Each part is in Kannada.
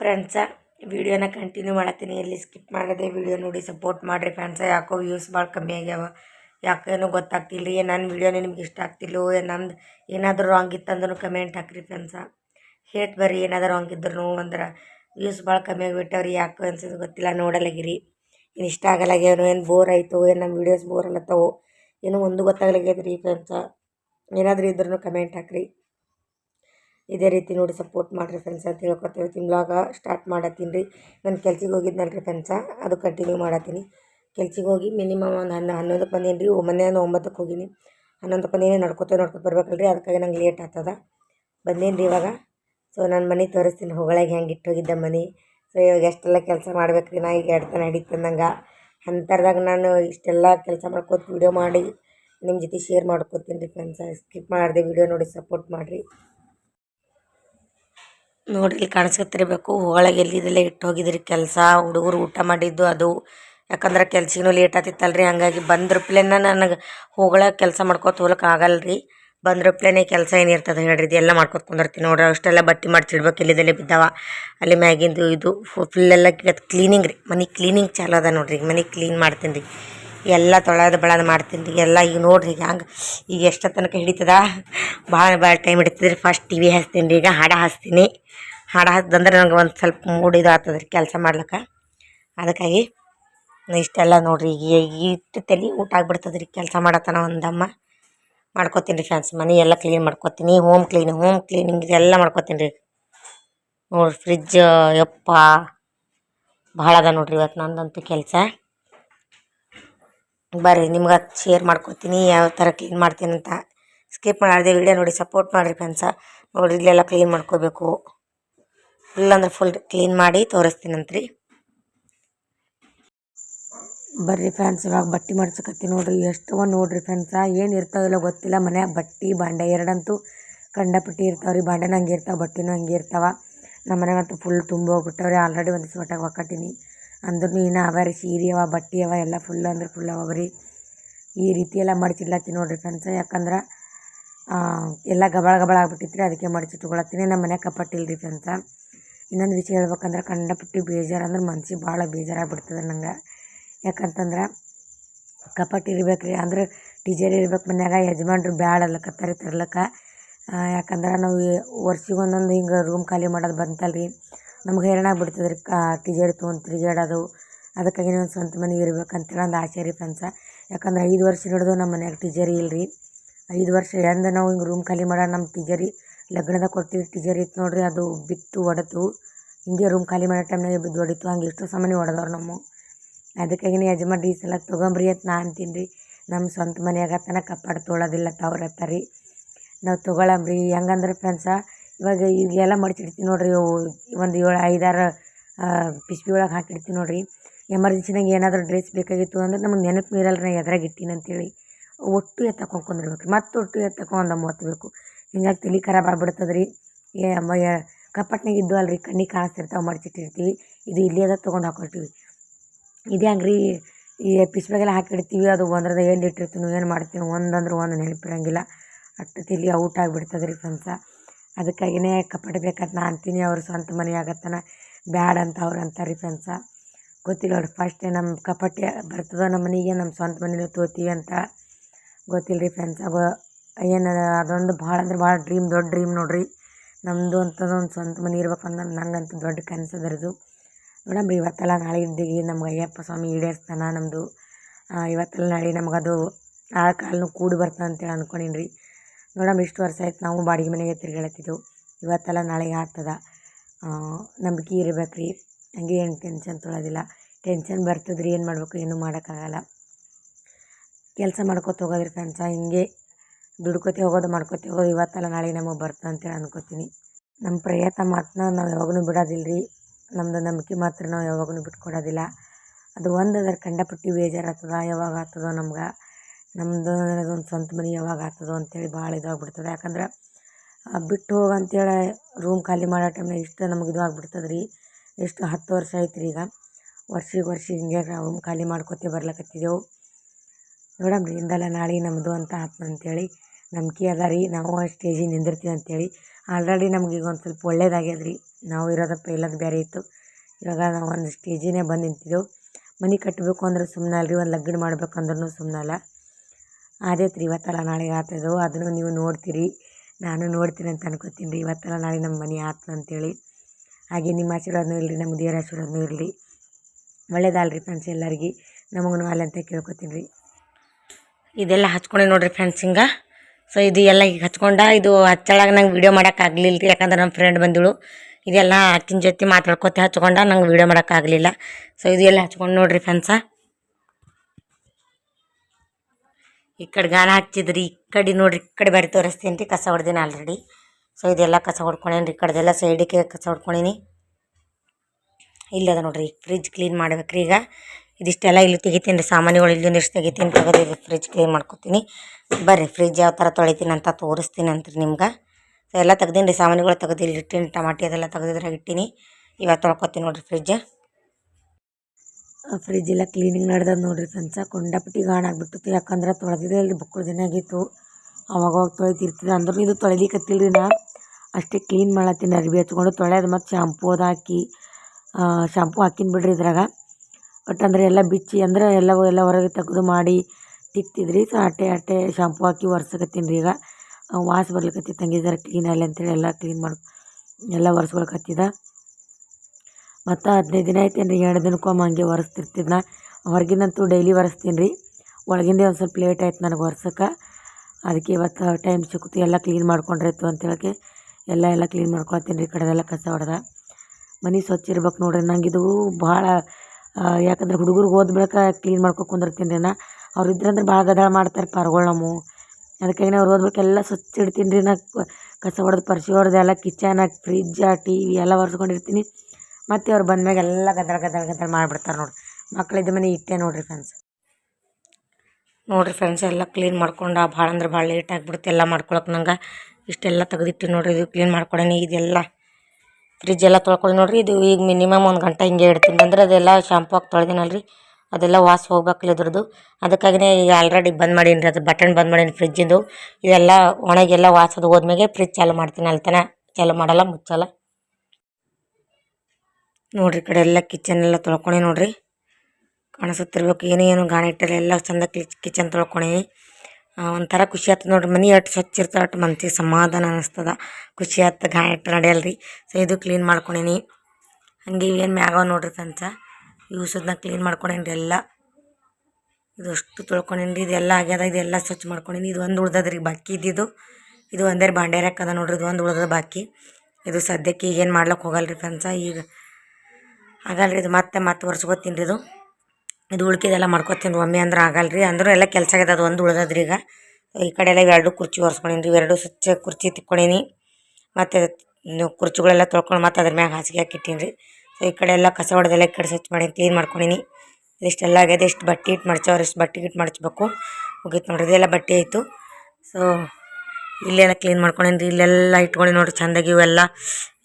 ಫ್ರೆಂಡ್ಸ, ವಿಡಿಯೋನ ಕಂಟಿನ್ಯೂ ಮಾಡತ್ತೀನಿ ಎಲ್ಲಿ ಸ್ಕಿಪ್ ಮಾಡದೆ ವಿಡಿಯೋ ನೋಡಿ, ಸಪೋರ್ಟ್ ಮಾಡಿರಿ ಫ್ರೆಂಡ್ಸ. ಯಾಕೋ ವ್ಯೂಸ್ ಭಾಳ ಕಮ್ಮಿ ಆಗ್ಯಾವ. ಯಾಕೇನೋ ಗೊತ್ತಾಗ್ತಿಲ್ಲ ರೀ ನನ್ನ ವೀಡಿಯೋನೇ ನಿಮ್ಗೆ ಇಷ್ಟ ಆಗ್ತಿಲ್ಲೋ? ನಂದು ಏನಾದರೂ ರಾಂಗ್ ಇತ್ತಂದ್ರೂ ಕಮೆಂಟ್ ಹಾಕ್ರಿ ಫ್ರೆಂಡ್ಸ. ಹೇಟ್ ಬರ್ರಿ, ಏನಾದರೂ ರಾಂಗ್ ಇದ್ರೂ ಅಂದ್ರೆ ವ್ಯೂಸ್ ಭಾಳ ಕಮ್ಮಿ ಆಗಿಬಿಟ್ಟವ್ರಿ. ಯಾಕೋ ಅನ್ಸೋದು ಗೊತ್ತಿಲ್ಲ. ನೋಡಲಾಗಿರಿ ಏನು ಇಷ್ಟ ಆಗಲಾಗ್ಯಾವ ಏನು ಬೋರ್ ಆಯಿತು? ಏನು ನಮ್ಮ ವೀಡಿಯೋಸ್ ಬೋರ್ ಅಲ್ಲತ್ತವು ಏನೋ ಒಂದು ಗೊತ್ತಾಗಲಾಗ್ಯದ ರೀ ಫ್ರೆಂಡ್ಸ. ಏನಾದರೂ ಇದ್ರೂ ಕಮೆಂಟ್ ಹಾಕ್ರಿ. ಇದೇ ರೀತಿ ನೋಡಿ ಸಪೋರ್ಟ್ ಮಾಡಿರಿ ಫ್ರೆಂಡ್ಸ್ ಅಂತ ಹೇಳ್ಕೊತೀವಿ ತಿಂಗಳಾಗ ಸ್ಟಾರ್ಟ್ ಮಾಡತ್ತೀನಿ ರೀ. ನಾನು ಕೆಲ್ಸಕ್ಕೆ ಹೋಗಿದ್ನಲ್ಲ ರೀ ಫ್ರೆಂಡ್ಸ ಅದು ಕಂಟಿನ್ಯೂ ಮಾಡತ್ತೀನಿ. ಕೆಲ್ಸಕ್ಕೆ ಹೋಗಿ ಮಿನಿಮಮ್ ಒಂದು ಹನ್ನ ಹನ್ನೊಂದಕ್ಕೆ ಬಂದೇನು ರೀ ಮನೆಯಿಂದ ಒಂಬತ್ತಕ್ಕೆ ಹೋಗಿನಿ. ಹನ್ನೊಂದಕ್ಕೆ ಬಂದೇನೆ ನಡ್ಕೊತ ನಡ್ಕೊತ ಬರ್ಬೇಕಲ್ರಿ, ಅದಕ್ಕಾಗಿ ನಂಗೆ ಲೇಟ್ ಆಗ್ತದ. ಬಂದೇನು ರೀ ಇವಾಗ. ಸೊ ನನ್ನ ಮನೆ ತೋರಿಸ್ತೀನಿ, ಹೊಗಳಾಗಿ ಹೆಂಗೆ ಇಟ್ಟೋಗಿದ್ದೆ ಮನೆ. ಸೊ ಇವಾಗ ಎಷ್ಟೆಲ್ಲ ಕೆಲಸ ಮಾಡ್ಬೇಕು ರೀ ನಾ ಈಗ ಎರಡು ತನ ಹಿಡಿತಂದಂಗೆ ಅಂಥರ್ದಾಗ ನಾನು ಇಷ್ಟೆಲ್ಲ ಕೆಲಸ ಮಾಡ್ಕೋತ ವೀಡಿಯೋ ಮಾಡಿ ನಿಮ್ಮ ಜೊತೆ ಶೇರ್ ಮಾಡ್ಕೋತೀನಿ ರೀ ಫ್ರೆಂಡ್ಸ ಸ್ಕಿಪ್ ಮಾಡಿದೆ ವೀಡಿಯೋ ನೋಡಿ ಸಪೋರ್ಟ್ ಮಾಡಿರಿ. ನೋಡ್ರಿ ಇಲ್ಲಿ ಕಾಣಿಸ್ಕೊತಿರ್ಬೇಕು. ಒಳಗೆ ಎಲ್ಲಿದೆಲ್ಲ ಇಟ್ಟು ಹೋಗಿದ್ರಿ ಕೆಲಸ, ಹುಡುಗರು ಊಟ ಮಾಡಿದ್ದು ಅದು. ಯಾಕಂದ್ರೆ ಕೆಲ್ಸನೂ ಲೇಟ್ ಆತಿತ್ತಲ್ರಿ. ಹಂಗಾಗಿ ಬಂದ್ರಪ್ಲೇನ ನನಗೆ ಹೋಗಳ ಕೆಲಸ ಮಾಡ್ಕೊತ ಹೋಗ್ಲಕ್ಕೆ ಆಗಲ್ಲ ರೀ ಬಂದ್ರಪ್ಲೇನೆ ಕೆಲಸ ಏನಿರ್ತದೆ ಹೇಳ್ರಿ, ಇದೆಲ್ಲ ಮಾಡ್ಕೊತ ಕುಂದಿರ್ತೀನಿ ನೋಡ್ರಿ. ಅಷ್ಟೆಲ್ಲ ಬಟ್ಟೆ ಮಾಡ್ತಿಡ್ಬೇಕು ಎಲ್ಲಿದೆಲ್ಲ ಬಿದ್ದಾವ. ಅಲ್ಲಿ ಮ್ಯಾಗಿಂದು ಇದು ಫುಲ್ ಫುಲ್ಲೆಲ್ಲ ಕ್ಲೀನಿಂಗ್ ರೀ. ಮನೆ ಕ್ಲೀನಿಂಗ್ ಚಾಲು ಅದ ನೋಡ್ರಿ. ಮನೆ ಕ್ಲೀನ್ ಮಾಡ್ತೀನಿ ರೀ ಎಲ್ಲ ತೊಳೆದು ಬೆಳೆದು ಮಾಡ್ತೀನಿ ಎಲ್ಲ ಈಗ ನೋಡಿರಿ ಈಗ ಹಂಗೆ, ಈಗ ಎಷ್ಟು ತನಕ ಹಿಡಿತದ. ಭಾಳ ಭಾಳ ಟೈಮ್ ಹಿಡಿತದ್ರಿ. ಫಸ್ಟ್ ಟಿ ವಿ ಹಚ್ತೀನಿ ರೀ. ಈಗ ಹಾಡ ಹಚ್ತೀನಿ. ಹಾಡ ಹಚ್ದಂದ್ರೆ ನಂಗೆ ಒಂದು ಸ್ವಲ್ಪ ಮೂಡ್ ಇದು ಕೆಲಸ ಮಾಡ್ಲಿಕ್ಕೆ. ಅದಕ್ಕಾಗಿ ಇಷ್ಟೆಲ್ಲ ನೋಡಿರಿ. ಈಗ ಇಷ್ಟು ತಲೆ ಊಟ ಆಗ್ಬಿಡ್ತದೆ ರೀ ಕೆಲಸ ಮಾಡತ್ತನ ಒಂದಮ್ಮ. ಮಾಡ್ಕೊತೀನಿ ರೀ ಫ್ಯಾನ್ಸ್ ಮನೆ ಎಲ್ಲ ಕ್ಲೀನ್ ಮಾಡ್ಕೊತೀನಿ. ಹೋಮ್ ಕ್ಲೀನ್ ಹೋಮ್ ಕ್ಲೀನಿಂಗ್ ಇದೆಲ್ಲ ಮಾಡ್ಕೋತೀನಿ ರೀ. ನೋಡ್ರಿ ಫ್ರಿಜ್ ಯಪ್ಪ ಭಾಳ ಅದ ನೋಡ್ರಿ ಇವತ್ತು ನಂದಂತೂ ಕೆಲಸ. ಬರ್ರಿ, ನಿಮ್ಗೆ ಶೇರ್ ಮಾಡ್ಕೊತೀನಿ, ಯಾವ ಥರ ಕ್ಲೀನ್ ಮಾಡ್ತೀನಿ ಅಂತ. ಸ್ಕಿಪ್ ಮಾಡಿದೆ ವಿಡಿಯೋ ನೋಡಿ ಸಪೋರ್ಟ್ ಮಾಡಿರಿ ಫ್ರೆಂಡ್ಸ ನೋಡಿ, ಇಲ್ಲೆಲ್ಲ ಕ್ಲೀನ್ ಮಾಡ್ಕೋಬೇಕು. ಫುಲ್ ಅಂದ್ರೆ ಫುಲ್ ಕ್ಲೀನ್ ಮಾಡಿ ತೋರಿಸ್ತೀನಂತ್ರಿ ಬರ್ರಿ ಫ್ರೆಂಡ್ಸ್ ಇವಾಗ ಬಟ್ಟೆ ಮಾಡ್ಸಕತ್ತಿ ನೋಡ್ರಿ ಎಷ್ಟವ ನೋಡ್ರಿ ಫ್ರೆಂಡ್ಸ ಏನು ಇರ್ತಾವಿಲ್ಲ ಗೊತ್ತಿಲ್ಲ ಮನ್ಯಾಗ. ಬಟ್ಟೆ, ಬಾಂಡೆ ಎರಡಂತೂ ಕಂಡಪಟ್ಟಿ ಇರ್ತಾವ್ರಿ ಬಾಂಡೆನೂ ಹಂಗೆ ಇರ್ತಾವೆ, ಬಟ್ಟೆನೂ ಹಂಗೆ ಇರ್ತಾವ. ನಮ್ಮ ಮನೆಗಂತೂ ಫುಲ್ ತುಂಬ ಹೋಗ್ಬಿಟ್ಟವ್ರಿ ಆಲ್ರೆಡಿ ಒಂದು ಒಟ್ಟಾಗ ಒಕ್ಕಟೀನಿ ಅಂದ್ರೂ ಇನ್ನೂ ಅವ ರೀ, ಸೀರೆ ಅವ, ಬಟ್ಟೆ ಅವ, ಎಲ್ಲ ಫುಲ್ ಅಂದ್ರೆ ಫುಲ್ ಅವ ರೀ ಈ ರೀತಿ ಎಲ್ಲ ಮಡ್ಚಿಡ್ಲತ್ತೀನಿ ನೋಡಿರಿ ಫ್ರೆಂಡ್ಸ ಯಾಕಂದ್ರೆ ಎಲ್ಲ ಗಬಳ ಗಬಳ ಆಗ್ಬಿಟ್ಟಿತ್ತು ಅದಕ್ಕೆ ಮಡ್ಚಿಟ್ಕೊಳತ್ತೀನಿ ನಮ್ಮ ಮನೆ ಕಪ್ಪಟ್ಟಿಲ್ಲ ರೀ ಫ್ರೆಂಡ್ಸ ಇನ್ನೊಂದು ವಿಷಯ ಹೇಳ್ಬೇಕಂದ್ರೆ ಕಂಡಪಟ್ಟಿ ಬೇಜಾರು ಅಂದ್ರೆ ಮನ್ಸಿಗೆ ಭಾಳ ಬೇಜಾರಾಗ್ಬಿಡ್ತದೆ ನಂಗೆ. ಯಾಕಂತಂದ್ರೆ, ಕಪಟ್ ಇರ್ಬೇಕು ರೀ ಅಂದ್ರೆ ಟೀಚರ್ ಇರ್ಬೇಕು ಮನ್ಯಾಗ, ಯಜಮಾನ್ರು ಬ್ಯಾಡ ಅಲ್ಲಕತ್ತಾರ ತರ್ಲಕ್ಕೆ. ಯಾಕಂದ್ರೆ ನಾವು ವರ್ಷಿಗೆ ಒಂದೊಂದು ಹಿಂಗೆ ರೂಮ್ ಖಾಲಿ ಮಾಡೋದು ಬಂತಲ್ಲ ರೀ ನಮ್ಗೆ ಹೈರಾಣ ಆಗ್ಬಿಡ್ತದೆ ರೀ. ಕಾ ಟೀಚರ್ ತೊಗೊಂಡು ತಿರುಗಾಡೋದು ಅದಕ್ಕಾಗಿ ಒಂದು ಸ್ವಂತ ಮನೆ ಇರ್ಬೇಕಂತೇಳಿ ಒಂದು ಆಸೆ ರೀ ಫ್ರೆಂಡ್ಸ. ಯಾಕಂದ್ರೆ ಐದು ವರ್ಷ ಹಿಡಿದು ನಮ್ಮ ಮನ್ಯಾಗ ಟೀಜರಿ ಇಲ್ಲ ರೀ ಐದು ವರ್ಷ ಎಂದ ನಾವು ಹಿಂಗೆ ರೂಮ್ ಖಾಲಿ ಮಾಡೋ ನಮ್ಮ ಟೀಚರಿ ಲಗ್ನದಾಗ ಕೊಟ್ಟಿದ್ದು ಟೀಜರಿ ಇತ್ತು ನೋಡ್ರಿ, ಅದು ಬಿತ್ತು, ಒಡೆತು. ಹಿಂಗೆ ರೂಮ್ ಖಾಲಿ ಮಾಡೋ ಟೈಮ್ನಾಗೆ ಬಿದ್ದು ಹೊಡಿತು ಹಂಗೆ ಎಷ್ಟೋ ಸಾಮಾನು ಹೊಡೆದವ್ರು ನಮ್ಮ. ಅದಕ್ಕಾಗಿನೇ ಯಜಮಾನ್ರಿ, ಈ ಸಲ ತೊಗೊಂಬ್ರಿ ಅಂತ ನಾ ಅಂತೀನಿ ರೀ. ನಮ್ಮ ಸ್ವಂತ ಮನೆಯಾಗ ತನಕ ಕಪ್ಪಡ್ ತೊಗೊಳೋದಿಲ್ಲ ತವ್ರ ಹತ್ತಾರಿ ನಾವು ತೊಗೊಳಂಬ್ರಿ. ಹೆಂಗಂದ್ರೆ ಫ್ರೆಂಡ್ಸ ಇವಾಗ ಈಗೆಲ್ಲ ಮಡ್ಚಿಡ್ತೀನಿ ನೋಡ್ರಿ ಅವು ಒಂದು ಏಳು ಐದಾರು ಪಿಶ್ಬಿ ಒಳಗೆ ಹಾಕಿಡ್ತೀನಿ ನೋಡಿರಿ. ಎಮರ್ಜೆನ್ಸಿನಾಗ ಏನಾದರೂ ಡ್ರೆಸ್ ಬೇಕಾಗಿತ್ತು ಅಂದ್ರೆ ನಮಗೆ ನೆನಪು ಇರಲ್ಲ ನಾ ಎದ್ರಾಗ ಇಟ್ಟೀನಿ ಅಂತೇಳಿ. ಒಟ್ಟು ಎತ್ತಕೊಂಡು ಕುಂದಿರ್ಬೇಕು ರೀ ಮತ್ತೆ ಒಟ್ಟು ಎತ್ತಕೊಂಡು ಒಂದು ಹಿಂಗಾಗಿ ತಲೆ ಖರಾಬ್ ಆಗ್ಬಿಡ್ತದೆ ರೀ ಏ, ಅಮ್ಮ ಕಪ್ಪಟ್ನಾಗ ಇದ್ದು ಅಲ್ರಿ ಕಣ್ಣಿಗೆ ಕಾಣಿಸ್ತಿರ್ತಾವೆ, ಮಡಚಿಟ್ಟಿರ್ತೀವಿ. ಇದು ಇಲ್ಲಿ ಅದ ತೊಗೊಂಡು ಹಾಕೊಳ್ತೀವಿ. ಇದು ಹೆಂಗೆ ರೀ ಈ ಪಿಶ್ಬಾಗೆಲ್ಲ ಹಾಕಿಡ್ತೀವಿ, ಅದು ಒಂದ್ರದ ಏನು ಇಟ್ಟಿರ್ತೀವಿ ಏನು ಮಾಡ್ತೀವಿ ಒಂದಂದ್ರೆ ಒಂದು ನೆನಪಿರಂಗಿಲ್ಲ ಅಷ್ಟು ತಲೆ ಔಟ್ ಆಗಿಬಿಡ್ತದೆ ರೀ ಫ್ರೆಂಡ್ಸ. ಅದಕ್ಕಾಗಿಯೇ ಕಪಟ ಬೇಕಂತ ನಾ ಅಂತೀನಿ ಅವ್ರ ಸ್ವಂತ ಮನೆ ಆಗತ್ತನ. ಬ್ಯಾಡ ಅಂತ ಅವ್ರು ಅಂತಾರೆ ರೀ ಫ್ರೆಂಡ್ಸ ಗೊತ್ತಿಲ್ಲ ನೋಡ್ರಿ ಫಸ್ಟ್ ನಮ್ಮ ಕಪಟೆ ಬರ್ತದ ನಮ್ಮ ಮನೆಗೆ ನಮ್ಮ ಸ್ವಂತ ಮನೇಲಿ ತೋತೀವಿ ಅಂತ. ಗೊತ್ತಿಲ್ಲ ರೀ ಫ್ರೆಂಡ್ಸ ಗೊ ಏನು ಅದೊಂದು ಭಾಳ ಅಂದ್ರೆ ಭಾಳ ಡ್ರೀಮ್ ದೊಡ್ಡ ಡ್ರೀಮ್ ನೋಡ್ರಿ. ನಮ್ಮದು ಅಂತದೊಂದು ಸ್ವಂತ ಮನೆ ಇರ್ಬೇಕಂದ್ರೆ ನಂಗಂತೂ ದೊಡ್ಡ ಕನಸು ಅದರದು ನೋಡಮ್ರಿ ಇವತ್ತೆಲ್ಲ ನಾಳೆ ಇದ್ದೀವಿ ನಮ್ಗೆ ಅಯ್ಯಪ್ಪ ಸ್ವಾಮಿ ಈಡೇರಿಸ್ತಾನ ನಮ್ಮದು ಇವತ್ತೆಲ್ಲ ನಾಳೆ ನಮಗದು ಆ ಕಾಲನು ಕೂಡಿ ಬರ್ತದೆ ಅಂತೇಳಿ ಅನ್ಕೊಂಡೀನಿ ರೀ ನೋಡಮ್ ಇಷ್ಟು ವರ್ಷ ಆಯ್ತು ನಾವು ಬಾಡಿಗೆ ಮನೆಗೆ ತಿರ್ಗಾಳತ್ತಿದ್ದೆವು ಇವತ್ತೆಲ್ಲ ನಾಳೆಗೆ ಆಗ್ತದ. ನಂಬಿಕೆ ಇರ್ಬೇಕು ರೀ ಹಂಗೆ ಏನು ಟೆನ್ಷನ್ ತೊಳೋದಿಲ್ಲ. ಟೆನ್ಷನ್ ಬರ್ತದ್ರಿ, ಏನು ಮಾಡಬೇಕು, ಏನು ಮಾಡೋಕ್ಕಾಗಲ್ಲ. ಕೆಲಸ ಮಾಡ್ಕೊತ ಹೋಗೋದ್ರಿ ಫ್ರೆಂಡ್ಸ ಹಿಂಗೆ ದುಡ್ಕೋತೆ ಹೋಗೋದು, ಮಾಡ್ಕೊತ ಹೋಗೋದು, ಇವತ್ತಲ್ಲ ನಾಳೆ ನಮಗೆ ಬರ್ತದೆ ಅಂತೇಳಿ ಅನ್ಕೋತೀನಿ. ನಮ್ಮ ಪ್ರಯತ್ನ ಮಾತನ್ನ ನಾವು ಯಾವಾಗೂ ಬಿಡೋದಿಲ್ಲ ರೀ ನಮ್ಮದು ನಂಬಿಕೆ ಮಾತ್ರ ನಾವು ಯಾವಾಗೂ ಬಿಟ್ಕೊಡೋದಿಲ್ಲ. ಅದು ಒಂದು ಅದರ ಕಂಡಪಟ್ಟಿ ಬೇಜಾರಾಗ್ತದ, ಯಾವಾಗ ಆಗ್ತದೋ ನಮ್ಗೆ. ನಮ್ಮದು ಒಂದು ಸ್ವಂತ ಮನೆ ಯಾವಾಗ ಆಗ್ತದೋ ಅಂತೇಳಿ ಭಾಳ ಇದಾಗ್ಬಿಡ್ತದೆ. ಯಾಕಂದ್ರೆ ಬಿಟ್ಟು ಹೋಗಿ ಅಂತೇಳಿ ರೂಮ್ ಖಾಲಿ ಮಾಡೋ ಟೈಮ್ನಾಗ ಇಷ್ಟು ನಮ್ಗೆ ಇದು ಆಗ್ಬಿಡ್ತದೆ ರೀ ಎಷ್ಟು ಹತ್ತು ವರ್ಷ ಆಯ್ತು ರೀ ಈಗ. ವರ್ಷಿಗೆ ವರ್ಷ ಹಿಂಗೆ ರೂಮ್ ಖಾಲಿ ಮಾಡ್ಕೊತ ಬರ್ಲಕತ್ತಿದ್ದೆವು ನೋಡಮ್ರಿ ಇಂದಲ್ಲ ನಾಳೆ ನಮ್ಮದು ಅಂತ ಆತ್ಮ ಅಂತೇಳಿ ನಂಬಿಕೆ ಅದ ರೀ. ನಾವು ಸ್ಟೇಜಿಗೆ ನಿಂದಿರ್ತೀವಿ ಅಂತೇಳಿ. ಆಲ್ರೆಡಿ ನಮ್ಗೆ ಈಗ ಒಂದು ಸ್ವಲ್ಪ ಒಳ್ಳೇದಾಗ್ಯದ ರೀ ನಾವು ಇರೋದಪ್ಪ ಇಲ್ಲದ ಬೇರೆ ಇತ್ತು. ಇವಾಗ ನಾವು ಒಂದು ಸ್ಟೇಜಿನೇ ಬಂದು ನಿಂತಿದ್ದೆವು ಮನೆ ಕಟ್ಟಬೇಕು ಅಂದ್ರೆ ಸುಮ್ಮನೆ ಅಲ್ರಿ ಒಂದು ಲಗ್ನ ಮಾಡ್ಬೇಕಂದ್ರೂ ಸುಮ್ಮನಲ್ಲ ಆದೈತೆ ರೀ ಇವತ್ತಲ್ಲ ನಾಳೆಗೆ ಆತದೋ, ಅದನ್ನು ನೀವು ನೋಡ್ತೀರಿ. ನಾನು ನೋಡ್ತೀನಿ ಅಂತ ಅನ್ಕೋತೀನಿ ರೀ. ಇವತ್ತಲ್ಲ ನಾಳೆ ನಮ್ಮ ಮನೆ ಆತು ಅಂತೇಳಿ. ಹಾಗೆ ನಿಮ್ಮ ಆಶೀರ್ವಾದನೂ ಇರಲಿ, ನಮ್ಮ ದೇವರ ಆಶೀರ್ವಾದನೂ ಇರಲಿ. ಒಳ್ಳೇದಲ್ರಿ ಫ್ರೆಂಡ್ಸ್ ಎಲ್ಲರಿಗೆ. ನಮಗೂ ಅಲ್ಲ ಅಂತ ಕೇಳ್ಕೊತೀನಿ ರೀ. ಇದೆಲ್ಲ ಹಚ್ಕೊಂಡೆ ನೋಡಿರಿ ಫ್ರೆಂಡ್ಸ್ ಹಿಂಗೆ. ಸೊ ಇದು ಎಲ್ಲ ಈಗ ಹಚ್ಕೊಂಡ, ಇದು ಹಚ್ಚಳಾಗ ನಂಗೆ ವೀಡಿಯೋ ಮಾಡೋಕ್ಕಾಗಲಿಲ್ಲ ರೀ. ಯಾಕಂದ್ರೆ ನಮ್ಮ ಫ್ರೆಂಡ್ ಬಂದಳು. ಇದೆಲ್ಲ ಆಕಿನ ಜೊತೆ ಮಾತಾಡ್ಕೊತ ಹಚ್ಕೊಂಡ ನಂಗೆ ವೀಡಿಯೋ ಮಾಡೋಕ್ಕಾಗಲಿಲ್ಲ ಸೊ ಇದು ಎಲ್ಲ ಹಚ್ಕೊಂಡು ನೋಡಿರಿ ಫ್ರೆಂಡ್ಸ ಈ ಕಡೆ ಗಾನ ಹಚ್ಚಿದ್ರಿ ಈ ಕಡೆ ನೋಡ್ರಿ, ಈ ಕಡೆ ಬರಿ ತೋರಿಸ್ತೀನಿ ರೀ ಕಸ ಹೊಡ್ದೀನಿ ಆಲ್ರೆಡಿ ಸೊ ಇದೆಲ್ಲ ಕಸ ಹೊಡ್ಕೊಂಡೇನಿ ರೀ, ಈ ಕಡೆದೆಲ್ಲ ಸೈಡಿಗೆ ಕಸ ಹೊಡ್ಕೊಂಡೀನಿ ಇಲ್ಲದ ನೋಡ್ರಿ ಫ್ರಿಜ್ ಕ್ಲೀನ್ ಮಾಡ್ಬೇಕ್ರಿ ಈಗ. ಇದಿಷ್ಟೆಲ್ಲ ಇಲ್ಲಿ ತೆಗಿತೀನಿ ರೀ ಸಾಮಾನುಗಳು ಇಲ್ಲಿ ಇಷ್ಟು ತೆಗಿತೀನಿ, ತೆಗೆದು ಫ್ರಿಜ್ ಕ್ಲೀನ್ ಮಾಡ್ಕೊತೀನಿ. ಬರ್ರಿ ಫ್ರಿಜ್ ಯಾವ ಥರ ತೊಳಿತೀನಿ ಅಂತ ತೋರಿಸ್ತೀನಿ ಅಂತ ನಿಮ್ಗೆ. ಸೊ ಎಲ್ಲ ತೆಗ್ದೀನಿ ರೀ ಸಾಮಾನುಗಳು ತೆಗೆದು ಇಲ್ಲಿ ಇಟ್ಟಿನಿ, ಟಮಾಟಿ ಅದೆಲ್ಲ ತೆಗೆದಿದ್ರಾಗ ಇಟ್ಟೀನಿ. ಇವಾಗ ತೊಳ್ಕೊತೀನಿ ನೋಡಿರಿ ಫ್ರಿಜ್ ಫ್ರಿಜ್ ಎಲ್ಲ ಕ್ಲೀನಿಂಗ್ ನಡೆದ ನೋಡ್ರಿ ಫ್ರೆಂಡ್ಸ ಕೊಂಡಾಪಟ್ಟಿ ಗಾಣ ಆಗ್ಬಿಟ್ಟಿತ್ತು. ಯಾಕಂದ್ರೆ ತೊಳೆದಿದೆ ಅಲ್ಲಿ ಬುಕ್ಕಳು ದಿನ ಆಗಿತ್ತು. ಅವಾಗ ಅವಾಗ ಅಂದ್ರೆ ಇದು ತೊಳಿಲಿಕತ್ತಿಲ್ಲ ರೀ ನಾ. ಅಷ್ಟೇ ಕ್ಲೀನ್ ಮಾಡತ್ತೀನಿ ಅರ್ಬಿ ಹಚ್ಕೊಂಡು ತೊಳೆದು ಮತ್ತು ಶಾಂಪು ಅದು ಹಾಕಿ ಶಾಂಪೂ ಹಾಕಿನ ಬಿಡ್ರಿ ಇದ್ರಾಗ. ಬಟ್ ಅಂದರೆ ಎಲ್ಲ ಬಿಚ್ಚಿ, ಅಂದ್ರೆ ಎಲ್ಲ ಎಲ್ಲ ಹೊರಗೆ ತೆಗೆದು ಮಾಡಿ ತಿಕ್ತಿದ್ರಿ. ಸೊ, ಅಟ್ಟೆ ಅಟ್ಟೆ ಶಾಂಪೂ ಹಾಕಿ ಒರ್ಸಕತ್ತೀನಿ ರೀ ಈಗ. ವಾಸ ಬರ್ಲಿಕತ್ತಿತ್ತು ಹಂಗೆ ಕ್ಲೀನ್ ಆಗಲಿ ಅಂತೇಳಿ ಎಲ್ಲ ಕ್ಲೀನ್ ಮಾಡಿ, ಎಲ್ಲ ಒರೆಸ್ಕೊಳಕತ್ತಿದ ಮತ್ತು ಹದಿನೈದು ದಿನ ಆಯ್ತೇನು ರೀ ಎರಡು ದಿನಕ್ಕೊಮ್ಮೆ ಹಂಗೆ ಒರೆಸ್ತಿರ್ತಿದ್ನ. ಹೊರಗಿನಂತೂ ಡೈಲಿ ಒರೆಸ್ತೀನಿ ರೀ ಒಳಗಿಂದೇ ಒಂದು ಸ್ವಲ್ಪ ಲೇಟ್ ಆಯ್ತು ನನಗೆ ಒರ್ಸಕ್ಕೆ. ಅದಕ್ಕೆ ಇವತ್ತು ಟೈಮ್ ಸಿಕ್ಕಿತು, ಎಲ್ಲ ಕ್ಲೀನ್ ಮಾಡ್ಕೊಂಡ್ರಾಯ್ತು ಅಂತೇಳಕ್ಕೆ ಎಲ್ಲ ಎಲ್ಲ ಕ್ಲೀನ್ ಮಾಡ್ಕೊಳ್ತೀನಿ ರೀ ಕಡೆದೆಲ್ಲ ಕಸ ಹೊಡೆದ. ಮನೆ ಸ್ವಚ್ಛ ಇರ್ಬೇಕು ನೋಡ್ರಿ, ನಂಗೆ ಇದು ಭಾಳ ಯಾಕಂದ್ರೆ ಹುಡುಗರು ಹೋದ ಬಳಿಕ ಕ್ಲೀನ್ ಮಾಡ್ಕೊ ಕುಂದಿರ್ತೀನಿ ರೀ ನಾ. ಅವ್ರು ಇದ್ರಂದ್ರೆ ಭಾಳ ಗದಳ ಮಾಡ್ತಾರೆ ಪಾರ್ಗಳು ನಮ್ಮ. ಅದಕ್ಕಾಗಿ ಅವ್ರು ಹೋದ ಬಳಿಕ ಎಲ್ಲ ಸ್ವಚ್ಛ ಇಡ್ತೀನಿ ರೀ ನಾ. ಕಸ ಹೊಡೆದು, ಪರ್ಸಿ ಹೊಡೆದು, ಎಲ್ಲ ಕಿಚನ ಫ್ರಿಜ್ಜ ಟಿ ವಿ ಎಲ್ಲ ಒರೆಸ್ಕೊಂಡಿರ್ತೀನಿ. ಮತ್ತು ಅವ್ರು ಬಂದ್ಮ್ಯಾಗ ಎಲ್ಲ ಗದ್ದಲ ಗದ್ದಲ ಗದ್ದಲ ಮಾಡಿಬಿಡ್ತಾರೆ ನೋಡಿ ಮಕ್ಳಿದ್ದ ಮನೆ ಇಟ್ಟೆ ನೋಡಿರಿ ಫ್ರೆಂಡ್ಸ್ ನೋಡಿರಿ ಫ್ರೆಂಡ್ಸ್ ಎಲ್ಲ ಕ್ಲೀನ್ ಮಾಡ್ಕೊಂಡು ಭಾಳ ಅಂದ್ರೆ ಭಾಳ ಲೇಟ್ ಆಗಿಬಿಡುತ್ತೆ ಎಲ್ಲ ಮಾಡ್ಕೊಳಕ್ಕೆ ನಂಗೆ. ಇಷ್ಟೆಲ್ಲ ತೆಗೆದಿಟ್ಟು ನೋಡಿರಿ ಇದು ಕ್ಲೀನ್ ಮಾಡ್ಕೊಡೋಣ ಇದೆಲ್ಲ. ಫ್ರಿಜ್ ಎಲ್ಲ ತೊಳ್ಕೊಳ್ಳಿ ನೋಡ್ರಿ ಇದು ಈಗ ಮಿನಿಮಮ್ ಒಂದು ಗಂಟೆ ಹಿಂಗೆ ಇಡ್ತೀನಿ ಅಂದ್ರೆ ಅದೆಲ್ಲ ಶಾಂಪು ಹಾಕಿ ತೊಳೆದಿನಲ್ರಿ. ಅದೆಲ್ಲ ವಾಸ ಹೋಗ್ಬೇಕಲ್ಲ ಇದ್ರದ್ದು. ಅದಕ್ಕಾಗಿನೇ ಈಗ ಆಲ್ರೆಡಿ ಬಂದ್ ಮಾಡೀನಿ ಅದು ಬಟನ್ ಬಂದ್ ಮಾಡೀನಿ ಫ್ರಿಜ್ಜಿಂದು ಇದೆಲ್ಲ ಒಣಗೆಲ್ಲ ವಾಸದ ಹೋದ್ಮೇಲೆ ಫ್ರಿಜ್ ಚಾಲು ಮಾಡ್ತೀನಿ ಅಲ್ತನ. ಚಾಲು ಮಾಡಲ್ಲ, ಮುಚ್ಚಲ್ಲ. ನೋಡ್ರಿ ಕಡೆ ಎಲ್ಲ ಕಿಚನ್ ಎಲ್ಲ ತೊಳ್ಕೊಳಿ ನೋಡ್ರಿ. ಕಾಣಿಸುತ್ತಿರ್ಬೇಕು ಏನೇನು ಏನೋ ಗಾಣ ಇಟ್ಟಲ್ಲ ಎಲ್ಲ ಚಂದ ಕಿಚನ್ ತೊಳ್ಕೊಳಿ ಒಂಥರ ಖುಷಿ ಆಗ್ತದೆ ನೋಡ್ರಿ, ಮನೆ ಅಷ್ಟು ಸ್ವಚ್ಛ ಇರ್ತದೆ ಅಷ್ಟು ಮನ್ಸಿಗೆ ಸಮಾಧಾನ ಅನ್ನಿಸ್ತದ ಖುಷಿ ಆಗ್ತದೆ ಗಾಣ ಇಟ್ಟು ನಡೆಯಲ್ರಿ. ಸೊ, ಇದು ಕ್ಲೀನ್ ಮಾಡ್ಕೊಂಡೀನಿ ಹಂಗೆ ಏನು ಮ್ಯಾಗವ ನೋಡ್ರಿ ತಂಚ. ಯೂಸದ್ನ ಕ್ಲೀನ್ ಮಾಡ್ಕೊಂಡೇನಿ ರೀ ಎಲ್ಲ. ಇದು ಅಷ್ಟು ತೊಳ್ಕೊಂಡೇನಿ ರೀ ಇದೆಲ್ಲ ಆಗ್ಯದ ಇದೆಲ್ಲ ಸ್ವಚ್ಛ ಮಾಡ್ಕೊಂಡೀನಿ ಇದು ಒಂದು ಉಳ್ದದ್ರಿ ಬಾಕಿ ಇದ್ದಿದ್ದು. ಇದು ಒಂದೇ ಬಾಂಡ್ಯಾರಕ್ಕೆ ಅದ ನೋಡ್ರಿ, ಇದು ಒಂದು ಉಳ್ದದ ಬಾಕಿ. ಇದು ಸದ್ಯಕ್ಕೆ ಈಗೇನು ಮಾಡ್ಲಿಕ್ಕೆ ಹೋಗಲ್ರಿ ಫ್ರೆಂಡ್ಸ ಈಗ ಆಗಲ್ಲ ರೀ ಇದು ಮತ್ತೆ ಮತ್ತೆ ಒರೆಸ್ಕೊತೀನಿ ರೀ ಇದು. ಇದು ಉಳ್ಕಿದೆಲ್ಲ ಮಾಡ್ಕೊತೀನಿ ಒಮ್ಮೆ ಅಂದ್ರೆ ಆಗಲ್ಲ ರೀ ಅಂದರೂ ಎಲ್ಲ ಕೆಲಸ ಆಗ್ಯದ, ಅದು ಒಂದು ಉಳ್ದದ್ರಿ ಈಗ. ಈ ಕಡೆ ಎಲ್ಲ ಎರಡು ಕುರ್ಚಿ ಒರೆಸ್ಕೊಂಡೀನಿ ರೀ, ಎರಡು ಸ್ವಚ್ಛ ಕುರ್ಚಿ ತಿಕ್ಕೊಂಡೀನಿ. ಮತ್ತು ಕುರ್ಚಿಗಳೆಲ್ಲ ತೊಳ್ಕೊಂಡು ಮತ್ತೆ ಅದ್ರ ಮ್ಯಾಗ ಹಾಸಿಗೆ ಹಾಕಿಟ್ಟೀನಿ ರೀ. ಸೊ ಈ ಕಡೆ ಎಲ್ಲ ಕಸ ಹೊಡೆದೆಲ್ಲ ಈ ಕಡೆ ಸ್ವಚ್ಛ ಮಾಡಿ ಕ್ಲೀನ್ ಮಾಡ್ಕೊಂಡೀನಿ. ಇದಿಷ್ಟೆಲ್ಲ ಆಗ್ಯದ, ಇಷ್ಟು ಬಟ್ಟೆ ಇಟ್ಟು ಮಡ್ಚವ್ರು ಇಷ್ಟು ಬಟ್ಟೆ ಇಟ್ಟು ಮಡ್ಚ್ಬೇಕು ಮುಗೀತು ನೋಡ್ರಿ, ಇದೆಲ್ಲ ಬಟ್ಟೆ ಆಯಿತು. ಸೊ ಇಲ್ಲೆಲ್ಲ ಕ್ಲೀನ್ ಮಾಡ್ಕೊಂಡೀನಿ ರೀ, ಇಲ್ಲೆಲ್ಲ ಇಟ್ಕೊಂಡು ನೋಡ್ರಿ, ಚೆಂದಾಗಿ ಇವೆಲ್ಲ.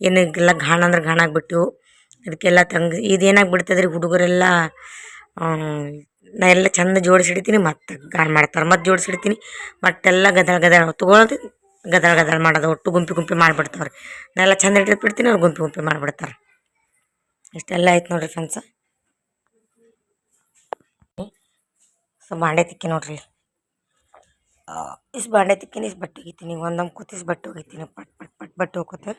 ಏನು ಎಲ್ಲ ಘಾಣ ಅಂದ್ರೆ ಘಾಣ ಆಗ್ಬಿಟ್ಟಿವು. ಅದಕ್ಕೆಲ್ಲ ತಂಗ ಇದೇನಾಗಿ ಬಿಡ್ತದೆ ರೀ ಹುಡುಗರೆಲ್ಲ ನಾ ಎಲ್ಲ ಚಂದ ಜೋಡಿಸಿಡ್ತೀನಿ, ಮತ್ತೆ ಗಾಣ ಮಾಡ್ತಾರೆ. ಮತ್ತೆ ಜೋಡಿಸಿಡ್ತೀನಿ, ಮತ್ತೆಲ್ಲ ಗದಳ ಗದಳ ತೊಗೊಳೋದು ಗದಳ ಗದಳ ಮಾಡೋದು, ಒಟ್ಟು ಗುಂಪಿ ಗುಂಪಿ ಮಾಡಿಬಿಡ್ತಾವ್ರಿ. ನಾ ಎಲ್ಲ ಚಂದ ಇಟ್ಟಿರ್ಬಿಡ್ತೀನಿ ಅವ್ರು ಗುಂಪಿ ಗುಂಪಿ ಮಾಡಿಬಿಡ್ತಾರೆ. ಇಷ್ಟೆಲ್ಲ ಆಯ್ತು ನೋಡ್ರಿ ಫ್ರೆಂಡ್ಸ ಸೊ ಬಾಂಡೆ ತಿಕ್ಕಿ ನೋಡ್ರಿ. ಇಷ್ಟು ಬಾಂಡೆ ತಿಕ್ಕಿನಿ, ಇಸ್ ಬಟ್ಟೆ ಒಗಿತೀನಿ, ಒಂದೊಂದು ಕೂತು ಇಷ್ಟು ಬಟ್ಟೆ ಒಗಿತೀನಿ. ಪಟ್ ಪಟ್ ಪಟ್, ಬಟ್ಟೆ ಹೋಗ್ಕೋತೆ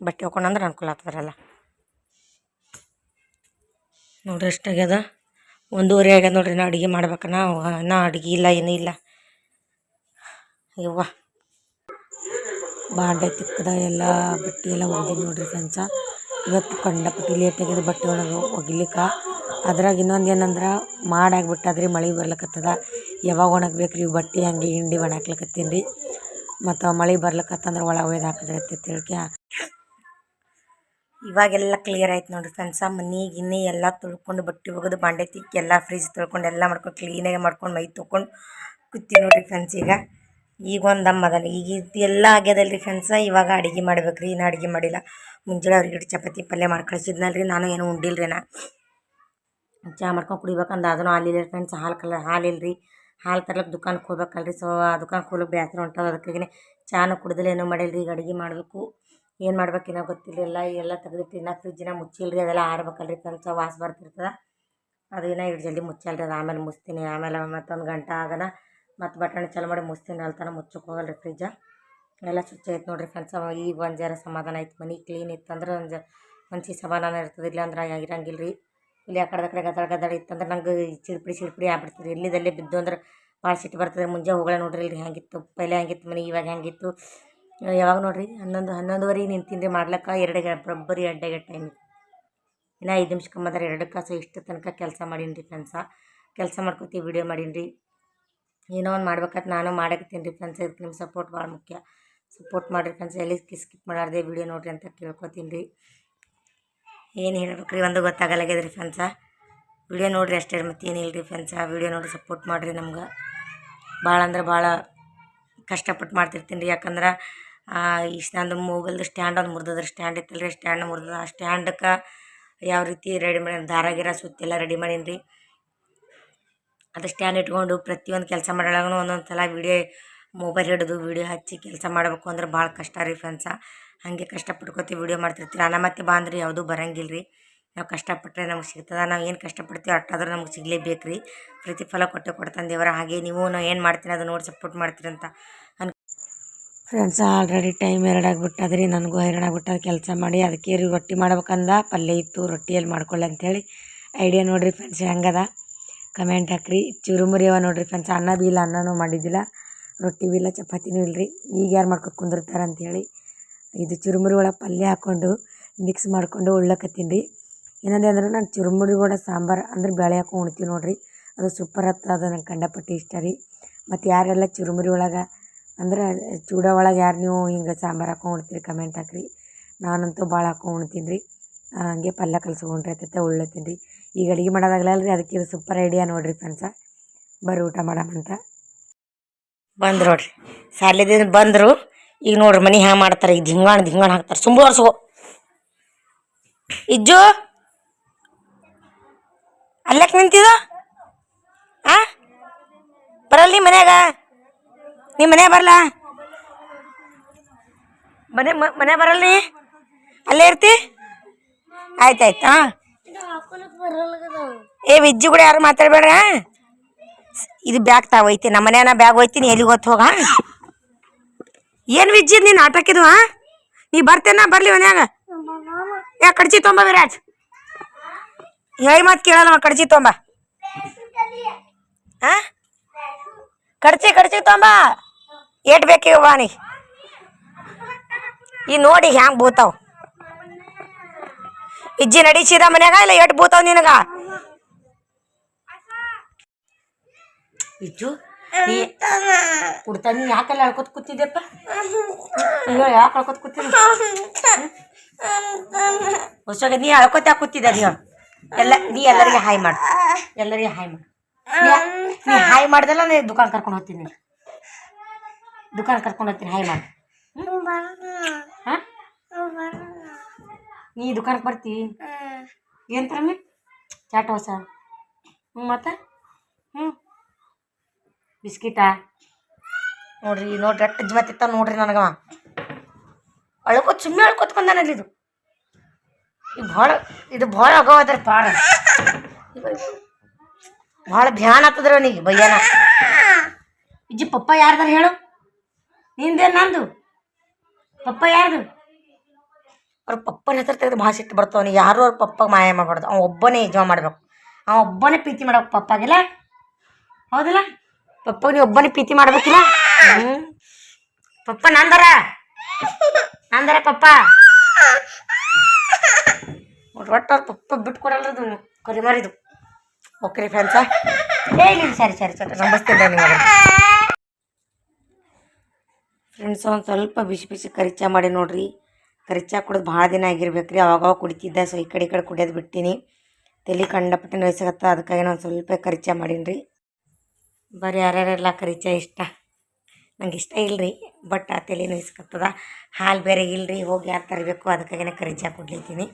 ಬಟ್ಟೆ ಹಾಕೊಂಡಂದ್ರೆ ಅನುಕೂಲ ಆಗ್ತದ್ರಲ್ಲ. ನೋಡ್ರಿ ಎಷ್ಟಾಗ್ಯದ ಒಂದೂವರೆ ಆಗ್ಯದ ನೋಡ್ರಿ, ನಾ ಅಡುಗೆ ಮಾಡ್ಬೇಕನ್ನ ನಾ ಅಡುಗೆ ಇಲ್ಲ, ಏನೂ ಇಲ್ಲ. ಯವ್ವ. ಬಾಂಡೆ ತಿಕ್ಕದ ಎಲ್ಲ, ಬಟ್ಟೆ ಎಲ್ಲ ಒಗ್ದಿದ್ದು ನೋಡ್ರಿ ಫ್ರೆಂಡ್ಸ. ಇವತ್ತು ಕಂಡಪಟ್ಟಿ ಲೇಟ್ ಆಗ್ಯದ ಬಟ್ಟೆ ಒಳಗೆ ಒಗಿಲಿಕ್ಕೆ. ಅದ್ರಾಗ ಇನ್ನೊಂದು ಏನಂದ್ರೆ ಮಾಡಾಗ್ಬಿಟ್ಟಾದ್ರಿ ಮಳೆ ಬರ್ಲಕ್ಕತ್ತದ ಯಾವಾಗ ಒಣಗ್ಬೇಕು ರೀ ಬಟ್ಟೆ ಹಂಗೆ ಹಿಂಡಿ ಒಣಾಕ್ಲಕತ್ತೀನಿ ರೀ ಮತ್ತು ಮಳೆ ಬರ್ಲಿಕ್ಕತ್ತಂದ್ರೆ ಒಳಗೆ ಒಯ್ದು ಹಾಕಿದ್ರೆ ತಿಳ್ಕೆ ಇವಾಗೆಲ್ಲ ಕ್ಲಿಯರ್ ಆಯ್ತು ನೋಡಿರಿ ಫ್ರೆಂಡ್ಸ ಮನೆ ಗಿನ್ನಿ ಎಲ್ಲ ತೊಳ್ಕೊಂಡು ಬಟ್ಟೆ ಒಗೆದು ಬಾಂಡೆ ತಿಕ್ಕಿ ಎಲ್ಲ ಫ್ರಿಜ್ ತೊಳ್ಕೊಂಡು ಎಲ್ಲ ಮಾಡ್ಕೊಂಡು ಕ್ಲೀನಾಗಿ ಮಾಡ್ಕೊಂಡು ಮೈ ತೊಗೊಂಡು ಕೂತಿ ನೋಡಿರಿ ಫ್ರೆಂಡ್ಸ್ ಈಗ. ಈಗ ಒಂದು ದಮ್ ಅದಲ್ಲ ಈಗ ಇದೆಲ್ಲ ಆಗ್ಯದಲ್ಲ ರೀ ಫ್ರೆಂಡ್ಸ ಇವಾಗ ಅಡುಗೆ ಮಾಡ್ಬೇಕು ರೀ ಇನ್ನೂ ಅಡುಗೆ ಮಾಡಿಲ್ಲ. ಮುಂಜಾನೆ ಅವ್ರಿಗೆ ಚಪಾತಿ ಪಲ್ಯ ಮಾಡಿ ರೀ ನಾನು ಏನು ಉಂಡಿಲ್ಲ ರೀ ನಾ. ಚಹಾ ಮಾಡ್ಕೊಂಡು ಕುಡಿಬೇಕಂದ ಅದನ್ನು ಹಾಲಿಲ್ಲ ಫ್ರೆಂಡ್ಸ್ ಹಾಲು ಕಲ ರೀ ಹಾಲು ತರ್ಲಕ್ಕೆ ದುಕಾನಕ್ಕೆ ಹೋಗ್ಬೇಕಲ್ರಿ. ಸೊ ಆ ದುಕಾನಕ್ಕೆ ಹೋಗ್ಲಿಕ್ಕೆ ಬೇಸರ ಹೊಂಟದ ಅದಕ್ಕಾಗಿನೇ ಚಹಾನು ಕುಡಿದಲ್ಲ ಏನೂ ಮಾಡಿಲ್ಲ ರೀ ಈಗ ಅಡುಗೆ ಮಾಡಬೇಕು. ಏನು ಮಾಡ್ಬೇಕಿನ್ನೋ ಗೊತ್ತಿರಲಿಲ್ಲ ಎಲ್ಲ ತೆಗೆದಿಟ್ಟು ಇನ್ನು ಫ್ರಿಜ್ಜಿನ ಮುಚ್ಚಿಲ್ರಿ, ಅದೆಲ್ಲ ಆರ್ಬೇಕಲ್ರಿ ಕೆಲಸ ವಾಸ ಬರ್ತಿರ್ತದೆ. ಅದೇನ ಇಷ್ಟು ಜಲ್ದಿ ಮುಚ್ಚಲ್ರಿ. ಅದು ಆಮೇಲೆ ಮುಚ್ತೀನಿ ಆಮೇಲೆ ಮತ್ತೊಂದು ಗಂಟೆ ಆಗನ ಮತ್ತು ಬಟನ್ ಚಾಲು ಮಾಡಿ ಮುಚ್ತೀನಿ ಅಲ್ಲಿ ತನಕ ಮುಚ್ಚಕ್ಕೆ ಹೋಗಲ್ರಿ ಫ್ರಿಜ್ಜ ಎಲ್ಲ ಸ್ವಚ್ಛ ಐತೆ ನೋಡಿರಿ ಫ್ರೆಂಡ್ಸ್ ಈಗ ಒಂದು ಜರ ಸಮಾಧಾನ ಆಯ್ತು ಮನೆ ಕ್ಲೀನ್ ಇತ್ತಂದ್ರೆ ಒಂದು ಮನ್ಸಿಗೆ ಸಮಾಧಾನ ಇರ್ತದೆ. ಇಲ್ಲ ಅಂದ್ರೆ ಇರಂಗಿಲ್ಲ ರೀ ಇಲ್ಲಿ ಆ ಕಡೆ ಕಡೆ ಗದಡ ಗದಡ ಇತ್ತಂದ್ರೆ ನಂಗೆ ಚಿಡ್ಪಿಡಿ ಚಿಡ್ಪಿಡಿ ಆಗ್ಬಿಡ್ತದೆ ಎಲ್ಲಿದಲ್ಲೇ ಬಿದ್ದು ಅಂದ್ರೆ ಭಾಳ ಸಿಟ್ಟು ಬರ್ತದೆ. ಮುಂಜಾನೆ ಹೋಗಲ್ಲ ನೋಡ್ರಿ. ಇಲ್ಲಿ ಹೆಂಗಿತ್ತು ಪೈಲೆ ಹೆಂಗಿತ್ತು ಮನೆ ಇವಾಗ ಹೆಂಗಿತ್ತು ಯಾವಾಗ ನೋಡ್ರಿ? ಹನ್ನೊಂದು ಹನ್ನೊಂದುವರೆಗೆ ನಿಂತೀನಿ ಮಾಡ್ಲಿಕ್ಕೆ ಎರಡಿಗೆ ಬರೋಬ್ಬರಿ ಅಡ್ಡಾಗ ಟೈಮ್ ಇನ್ನು ಐದು ನಿಮಿಷ ಬಂದ್ರೆ ಎರಡು ಕಾಸು ಇಷ್ಟು ತನಕ ಕೆಲಸ ಮಾಡೀನಿ ರೀ ಫ್ರೆಂಡ್ಸ ಕೆಲಸ ಮಾಡ್ಕೊತೀವಿ ವಿಡಿಯೋ ಮಾಡೀನಿ ರೀ ಏನೋ ಒಂದು ಮಾಡ್ಬೇಕಂತ ನಾನು ಮಾಡಕತ್ತೀನಿ ರೀ ಫ್ರೆಂಡ್ಸ್ ಇದಕ್ಕೆ ನಿಮ್ಮ ಸಪೋರ್ಟ್ ಭಾಳ ಮುಖ್ಯ. ಸಪೋರ್ಟ್ ಮಾಡಿರಿ ಫ್ರೆಂಡ್ಸ್ ಎಲ್ಲಿ ಸ್ಕಿಪ್ ಮಾಡಾರ್ದೆ ವಿಡಿಯೋ ನೋಡಿರಿ ಅಂತ ಕೇಳ್ಕೊತೀನಿ ರೀ. ಏನು ಹೇಳ್ಬೇಕು ರೀ ಒಂದು ಗೊತ್ತಾಗಲ್ಲಾಗ್ಯದ ರೀ ಫ್ರೆಂಡ್ಸ ವಿಡಿಯೋ ನೋಡಿರಿ ಅಷ್ಟೇ ಮತ್ತು ಏನಿಲ್ಲ ರೀ ಫ್ರೆಂಡ್ಸ ವಿಡಿಯೋ ನೋಡಿ ಸಪೋರ್ಟ್ ಮಾಡಿರಿ ನಮ್ಗೆ. ಭಾಳ ಅಂದ್ರೆ ಭಾಳ ಕಷ್ಟಪಟ್ಟು ಮಾಡ್ತಿರ್ತೀನಿ ರೀ. ಯಾಕಂದ್ರೆ ಇಷ್ಟು ನಂದು ಮೊಬೈಲ್ದು ಸ್ಟ್ಯಾಂಡ್ ಒಂದು ಮುರಿದದ್ರಿ ಸ್ಟ್ಯಾಂಡ್ ಇತ್ತಲ್ಲ ರೀ ಸ್ಟ್ಯಾಂಡ್ ಮುರಿದದ. ಆ ಸ್ಟ್ಯಾಂಡಕ್ಕೆ ಯಾವ ರೀತಿ ರೆಡಿ ಮಾಡಿ ದಾರ ಗಿರ ಸುತ್ತೆಲ್ಲ ರೆಡಿ ಮಾಡೀನಿ ರೀ ಅದು ಸ್ಟ್ಯಾಂಡ್ ಇಟ್ಕೊಂಡು ಪ್ರತಿಯೊಂದು ಕೆಲಸ ಮಾಡೋಳಗೂ ಒಂದೊಂದು ಸಲ ವೀಡಿಯೋ ಮೊಬೈಲ್ ಹಿಡಿದು ವೀಡಿಯೋ ಹಚ್ಚಿ ಕೆಲಸ ಮಾಡಬೇಕು ಅಂದ್ರೆ ಭಾಳ ಕಷ್ಟ ರೀ ಫ್ರೆಂಡ್ಸ ಹಾಗೆ ಕಷ್ಟಪಟ್ಕೋತೀವಿ ವೀಡಿಯೋ ಮಾಡ್ತಿರ್ತೀರಿ. ಮತ್ತೆ ಬಾಂದ್ರಿ ಯಾವುದೂ ಬರಂಗಿಲ್ಲ ರೀ ನಾವು ಕಷ್ಟಪಟ್ಟರೆ ನಮ್ಗೆ ಸಿಗ್ತದೆ. ನಾವು ಏನು ಕಷ್ಟಪಡ್ತೀವಿ ಅಷ್ಟಾದ್ರೂ ನಮ್ಗೆ ಸಿಗಲೇಬೇಕು ರೀ ಪ್ರತಿಫಲ ಕೊಟ್ಟೆ ಕೊಡ್ತಾನೆ ದೇವರ ಹಾಗೆ. ನೀವು ನಾವು ಏನು ಮಾಡ್ತೀನಿ ಅದು ನೋಡಿ ಸಪೋರ್ಟ್ ಮಾಡ್ತೀರಂತ ಅನ್ ಫ್ರೆಂಡ್ಸ್ ಆಲ್ರೆಡಿ ಟೈಮ್ ಎರಡಾಗ್ಬಿಟ್ಟದ್ರಿ ನನಗೂ ಹೈರಾಣಾಗ್ಬಿಟ್ಟದ ಕೆಲಸ ಮಾಡಿ ಅದಕ್ಕೆ ರೀ ರೊಟ್ಟಿ ಮಾಡ್ಬೇಕಂದ. ಪಲ್ಯ ಇತ್ತು, ರೊಟ್ಟಿಯಲ್ಲಿ ಮಾಡ್ಕೊಳ್ಳಿ ಅಂಥೇಳಿ ಐಡಿಯಾ ನೋಡಿರಿ ಫ್ರೆಂಡ್ಸ್ ಹೆಂಗದ? ಕಮೆಂಟ್ ಹಾಕ್ರಿ. ಚುರುಮುರಿ ಅವ ನೋಡಿರಿ ಫ್ರೆಂಡ್ಸ್ ಅನ್ನ ಬಿ ಇಲ್ಲ ಅನ್ನನೂ ಮಾಡಿದ್ದಿಲ್ಲ. ರೊಟ್ಟಿ ಬಿ ಇಲ್ಲ ಚಪಾತಿನೂ ಇಲ್ಲರಿ ಈಗ ಯಾರು ಮಾಡ್ಕೊಂಡು ಕುಂದಿರ್ತಾರೆ ಅಂಥೇಳಿ ಇದು ಚುರುಮುರಿ ಒಳಗೆ ಪಲ್ಯ ಹಾಕ್ಕೊಂಡು ಮಿಕ್ಸ್ ಮಾಡಿಕೊಂಡು ಉಳ್ಳಕತ್ತೀನಿ ರೀ. ಏನಂದೆ ಅಂದ್ರೆ ನಾನು ಚುರುಮುರಿ ಕೂಡ ಸಾಂಬಾರು ಅಂದ್ರೆ ಬೇಳೆ ಹಾಕೊಂಡು ಉಣ್ತೀವಿ ನೋಡಿರಿ. ಅದು ಸೂಪರ್ ಹತ್ತದ ಅದು ನಂಗೆ ಕಂಡಪಟ್ಟು ಇಷ್ಟ ರೀ. ಮತ್ತು ಯಾರೆಲ್ಲ ಚುರುಮುರಿ ಒಳಗೆ ಅಂದ್ರೆ ಚೂಡ ಒಳಗೆ ಯಾರು ನೀವು ಹಿಂಗೆ ಸಾಂಬಾರು ಹಾಕೊಂಡು ಉಣ್ತೀರಿ ಕಮೆಂಟ್ ಹಾಕ್ರಿ. ನಾನಂತೂ ಭಾಳ ಹಾಕೊಂಡು ಉಣ್ತೀನಿ ರೀ ಹಂಗೆ ಪಲ್ಯ ಕಲ್ಸ್ಕೊಂಡ್ರೆ ಆತೈತೆ ಉಳ್ಳತ್ತೀನಿ ರೀ ಈಗ ಅಡುಗೆ ಮಾಡೋದಾಗಲ್ಲ ರೀ ಅದಕ್ಕೆ ಇದು ಸೂಪರ್ ಐಡಿಯಾ ನೋಡಿರಿ ಫ್ರೆಂಡ್ಸ ಬರ್ರಿ ಊಟ ಮಾಡಮಂತ ಬಂದ್ರು ನೋಡ್ರಿ. ಶಾಲೆದಿಂದ ಬಂದರು. ಈಗ ನೋಡ್ರಿ ಮನೆ ಹ್ಯಾಂಗ ಮಾಡ್ತಾರೆ, ಈಗ ದಿಂಗಾಣ ದಿಂಗಾಣ ಹಾಕ್ತಾರೆ. ಸುಂಬು ಒರ್ಸ್ಕೋ ಇಜ್ಜು? ಅಲ್ಲಕ್ಕೆ ನಿಂತಿದ ಆ? ಬರಲ್ಲ ಮನ್ಯಾಗ? ನೀ ಮನೆ ಬರಲ್ಲ ಮನೆ ಮನೆ ಬರಲ್ಲ ನೀ ಅಲ್ಲೇ ಇರ್ತಿ? ಆಯ್ತಾಯ್ತು, ಹಾಂ. ಏ, ವಿಜ್ಜಿ ಕೂಡ ಯಾರು ಮಾತಾಡ್ಬೇಡ್ರ? ಇದು ಬ್ಯಾಗ್ ತಾ ಒಯ್ತೀನಿ ನಮ್ಮ ಮನೆಯನ್ನ ಬ್ಯಾಗ್ ಒಯ್ತೀನಿ ಎಲ್ಲಿಗೆ ಹೊತ್ತು ಹೋಗ? ಏನು ವಿಜ್ಜಿ, ನೀನು ಆಟಕ್ಕಿದ್ವ ನೀ ಬರ್ತೇನ, ಬರ್ಲಿ ಮನ್ಯಾಗ. ಯಾ, ಕಡ್ಚಿ ತೊಂಬ ವಿರಾಜ್. ಹೇಳಿ ಮಾತು ಕೇಳಲ್ಲ ಕಡ್ಚಿ ತೊಂಬ. ಹಾ? ಕಡ್ಚಿ ಕಡ್ಚಿ ತೊಂಬ. ಏಟ್ ಬೇಕೀಗ ಬಾ ನೀ ಈ ನೋಡಿ ಹ್ಯಾಂಗ ಬೂತಾವ. ಇಜ್ಜಿ ನಡೀಸಿದ ಮನ್ಯಾಗ ಇಲ್ಲ ಏಟ್ ಬೂತಾವ ನಿನಗ? ಇಜ್ಜು ಕುಡ್ತಾ ನೀ ಯಾಕೆಲ್ಲ ಹೇಳ್ಕೊತ ಕೂತಿದ್ದೆಪ್ಪ ಅಯ್ಯೋ ಯಾಕೆ ಹೇಳ್ಕೊತ ಕೂತಿದ್ದ ಹೊಸಾಗ ನೀ ಅಳ್ಕೊತ ಕೂತಿದ್ದ ನೀ? ಎಲ್ಲ, ನೀ ಎಲ್ಲರಿಗೆ ಹಾಯ್ ಮಾಡು. ಎಲ್ಲರಿಗೆ ಹಾಯ್ ಮಾಡು. ನೀ ಹಾಯ್ ಮಾಡ್ದಲ್ಲ ನಾನು ದುಕಾನ್ ಕರ್ಕೊಂಡು ಹೋಗ್ತೀನಿ. ದುಕಾನ್ ಕರ್ಕೊಂಡು ಹೋಗ್ತೀನಿ. ಹಾಯ್ ಮಾಡಿ ಹಾ? ನೀ ದುಕಾನಕ್ಕೆ ಬರ್ತಿ? ಏನು ತರಮಿ ಚಾಟ್ ಹೊಸ. ಹ್ಞೂ ಮತ್ತೆ? ಹ್ಞೂ ಬಿಸ್ಕಿಟಾ? ನೋಡ್ರಿ ನೋಡ್ರಿ ಅಟ್ಟು ಜಮತ್ತಿತ್ತ ನೋಡ್ರಿ ನನಗವ. ಅಳ್ಕೋತ್ ಸುಮ್ಮನೆ ಅಳ್ಕೊತ್ಕೊಂಡಾನಲ್ಲಿ ಇದು. ಈಗ ಭಾಳ ಇದು ಭಾಳ ಅಗವಾದ್ರ ಪಾರ ಭಾಳ ಧ್ಯಾನ ಆಗ್ತದ್ರ ನೀ ಬಯ್ಯನ. ಇಜ್ಜಿ ಪಪ್ಪ ಯಾರ್ದಾರ ಹೇಳು. ನಿಂದೇನು ನಂದು? ಪಪ್ಪ ಯಾರ್ದು? ಅವ್ರ ಪಪ್ಪನ ಹೆಸರು ತೆಗೆದು ಭಾಳ ಸಿಟ್ಟು ಬರ್ತಾವ ಯಾರು ಅವ್ರ ಪಪ್ಪಗೆ ಮಾಯ ಮಾಡಬಾರ್ದು. ಅವ ಒಬ್ಬನೇ ಯಜಮ ಮಾಡ್ಬೇಕು. ಅವ ಒಬ್ಬನೇ ಪ್ರೀತಿ ಮಾಡ್ಬೇಕು ಪಪ್ಪಾಗಿಲ್ಲ ಹೌದಲ್ಲ? ಪಪ್ಪ ನೀವು ಒಬ್ಬನೇ ಪ್ರೀತಿ ಮಾಡ್ಬೇಕಿಲ್ಲ? ಹ್ಞೂ ಪಪ್ಪ ನಂದರ? ನಂದರ ಪಪ್ಪ? ಒಟ್ಟು ಅವ್ರ ಪಪ್ಪ ಬಿಟ್ಟು ಕೊಡಲ್ಲದು ಕರಿ ಮಾರಿದು. ಓಕೆ ರೀ ಫ್ರೆಂಡ್ಸ ಹೇಳಿ ಸರಿ ಸರಿ ಸರಿ. ನಮಸ್ತೆ ನಿಮಗೆ ಫ್ರೆಂಡ್ಸ್ ಒಂದು ಸ್ವಲ್ಪ ಬಿಸಿ ಬಿಸಿ ಕರಿಚಾ ಮಾಡಿ ನೋಡ್ರಿ. ಕರಿಚಾ ಕುಡಿದು ಭಾಳ ದಿನ ಆಗಿರ್ಬೇಕು ರೀ ಅವಾಗ ಕುಡಿತಿದ್ದೆ, ಸೊ ಈ ಕಡೆ ಈ ಕಡೆ ಕುಡಿಯೋದು ಬಿಟ್ಟಿನಿ. ತಲೆ ಕಂಡಪಟ್ಟೆ ನೋಯ್ಸಕತ್ತ ಅದಕ್ಕಾಗಿ ನಾನು ಸ್ವಲ್ಪ ಕರಿಚಾ ಮಾಡೀನಿ ರೀ ಬರೀ ಯಾರ್ಯಾರೆಲ್ಲ ಕರಿಚಾ ಇಷ್ಟ? ನಂಗೆ ಇಷ್ಟ ಇಲ್ರಿ, ಬಟ್ ಆ ತಲೆ ನೋಯ್ಸ್ಕತ್ತದ ಹಾಲು ಬೇರೆ ಇಲ್ರಿ, ಹೋಗಿ ಯಾರು ತರಬೇಕು ಅದಕ್ಕಾಗಿನೇ ಕರಿಚಾ ಕುಡ್ಲಿತ್ತೀನಿ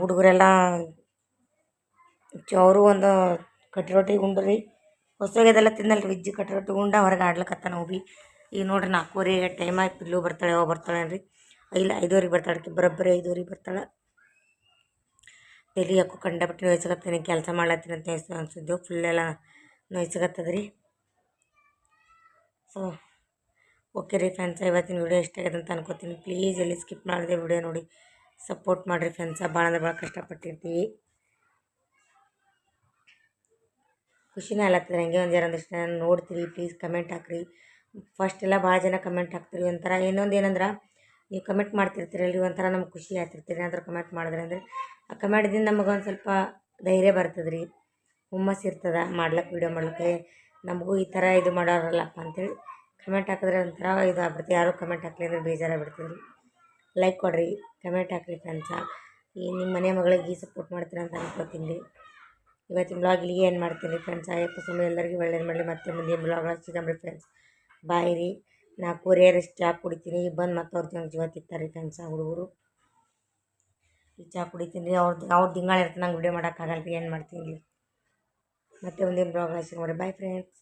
ಹುಡುಗರೆಲ್ಲ ಅವರು ಒಂದು ಕಟ್ಟಿ ರೊಟ್ಟಿ ಉಂಡ್ರಿ. ಹೊಸೋಗ್ಯದೆಲ್ಲ ತಿನ್ನಲ್ರಿ, ವಿಜ್ಜಿ ಕಟ್ಟಿ ತೊಗೊಂಡ ಹೊರಗೆ ಆಡ್ಲಕತ್ತಾನ ಹೋಗಿ ಈಗ ನೋಡ್ರಿ ನಾಲ್ಕೂವರೆ ಟೈಮ್ ಆಯ್ತು ಪಿಲ್ಲು ಬರ್ತಾಳೆ ಯಾವಾಗ ಬರ್ತಾಳೆ ರೀ ಇಲ್ಲ, ಐದುವರೆಗೆ ಬರ್ತಾಳೆ ಬರೋಬ್ಬರಿ ಐದುವರೆಗೆ ಬರ್ತಾಳೆ. ತಲೆ ಯಾಕೋ ಕಂಡಪಟ್ಟು ನೋಯ್ಸಕತ್ತೀನಿ, ಕೆಲಸ ಮಾಡ್ಲತ್ತೀನಿ ಅಂತ ನೋಯ್ಸ ಅನ್ಸಿದ್ದೆವು ಫುಲ್ ಎಲ್ಲ ನೋಯ್ಸಕತ್ತದ ರೀ ಸೊ ಓಕೆ ರೀ ಫ್ರೆಂಡ್ಸ ಇವತ್ತಿನ ವಿಡಿಯೋ ಇಷ್ಟ ಅಂತ ಅನ್ಕೋತೀನಿ. ಪ್ಲೀಸ್ ಎಲ್ಲಿ ಸ್ಕಿಪ್ ಮಾಡಿದೆ ವಿಡಿಯೋ ನೋಡಿ. ಸಪೋರ್ಟ್ ಮಾಡಿರಿ ಫ್ರೆಂಡ್ಸ ಭಾಳ ಅಂದ್ರೆ ಭಾಳ ಕಷ್ಟಪಟ್ಟಿರ್ತೀವಿ. ಖುಷಿನೇ ಆಗ್ಲತ್ತದ. ನನಗೆ ಒಂದು ಜರ ಒಂದಿಷ್ಟು ಜನ ನೋಡ್ತೀರಿ ಪ್ಲೀಸ್ ಕಮೆಂಟ್ ಹಾಕ್ರಿ. ಫಸ್ಟ್ ಎಲ್ಲ ಭಾಳ ಜನ ಕಮೆಂಟ್ ಹಾಕ್ತೀರಿ. ಒಂಥರ ಇನ್ನೊಂದು ಏನಂದ್ರೆ, ನೀವು ಕಮೆಂಟ್ ಮಾಡ್ತಿರ್ತೀರಲ್ರಿ, ಒಂಥರ ನಮ್ಗೆ ಖುಷಿ ಆಗ್ತಿರ್ತೀರಿ. ಏನಾದರೂ ಕಮೆಂಟ್ ಮಾಡಿದ್ರೆ ಅಂದರೆ, ಆ ಕಮೆಂಟ್ದಿಂದ ನಮಗೆ ಒಂದು ಸ್ವಲ್ಪ ಧೈರ್ಯ ಬರ್ತದೆ ರೀ ಹುಮ್ಮಸ್ಸು ಇರ್ತದೆ ಮಾಡ್ಲಕ್ಕೆ ವೀಡಿಯೋ ಮಾಡ್ಲಿಕ್ಕೆ ನಮಗೂ ಈ ಥರ ಇದು ಮಾಡೋರಲ್ಲಪ್ಪ ಅಂತೇಳಿ ಕಮೆಂಟ್ ಹಾಕಿದ್ರೆ ಒಂಥರ ಇದು ಆಗ್ಬಿಡ್ತು ಯಾರೂ ಕಮೆಂಟ್ ಹಾಕಲಿ ಅಂದರೆ ಬೇಜಾರಾಗ್ಬಿಡ್ತೀವಿ ಲೈಕ್ ಕೊಡ್ರಿ ಕಮೆಂಟ್ ಹಾಕ್ರಿ ಫ್ರೆಂಡ್ಸ ಈ ನಿಮ್ಮ ಮನೆ ಮಗಳಿಗೆ ಸಪೋರ್ಟ್ ಮಾಡ್ತೀರ ಅಂತ ಅನ್ಕೋತೀನಿ ರೀ. ಇವತ್ತಿನ ಬ್ಲಾಗ್ ಇಲ್ಲಿಗೆ ಏನು ಮಾಡ್ತೀನಿ ಫ್ರೆಂಡ್ಸ್ ಅಯ್ಯಪ್ಪ ಸ್ವಾಮಿ ಎಲ್ಲರಿಗೂ ಒಳ್ಳೇದು ಮಾಡಲಿ. ಮತ್ತೆ ಮುಂದಿನ ಬ್ಲಾಗ್ ಸಿಗಮ್ರಿ ಫ್ರೆಂಡ್ಸ್ ಬಾಯ್ ರೀ. ನಾಲ್ಕೂವರೆ ಎಷ್ಟು ಚಾ ಕುಡಿತೀನಿ. ಈಗ ಬಂದು ಮತ್ತೆ ಅವ್ರ ಜನ ಜೀವ ತಿಂತಾರೆ ರೀ ಫ್ರೆಂಡ್ಸ ಹುಡುಗರು. ಈ ಚಾ ಕುಡಿತೀನಿ ರೀ. ಅವ್ರದ್ದು ಅವ್ರ ತಿಂಗಳ ಇರ್ತೀನಿ ನಂಗೆ ವಿಡಿಯೋ ಮಾಡೋಕ್ಕಾಗಲ್ಲ ರೀ ಏನು ಮಾಡ್ತೀನಿ ಮತ್ತೆ ಮುಂದಿನ ಬ್ಲಾಗ್ ಸಿಗೋರಿ ಬಾಯ್ ಫ್ರೆಂಡ್ಸ್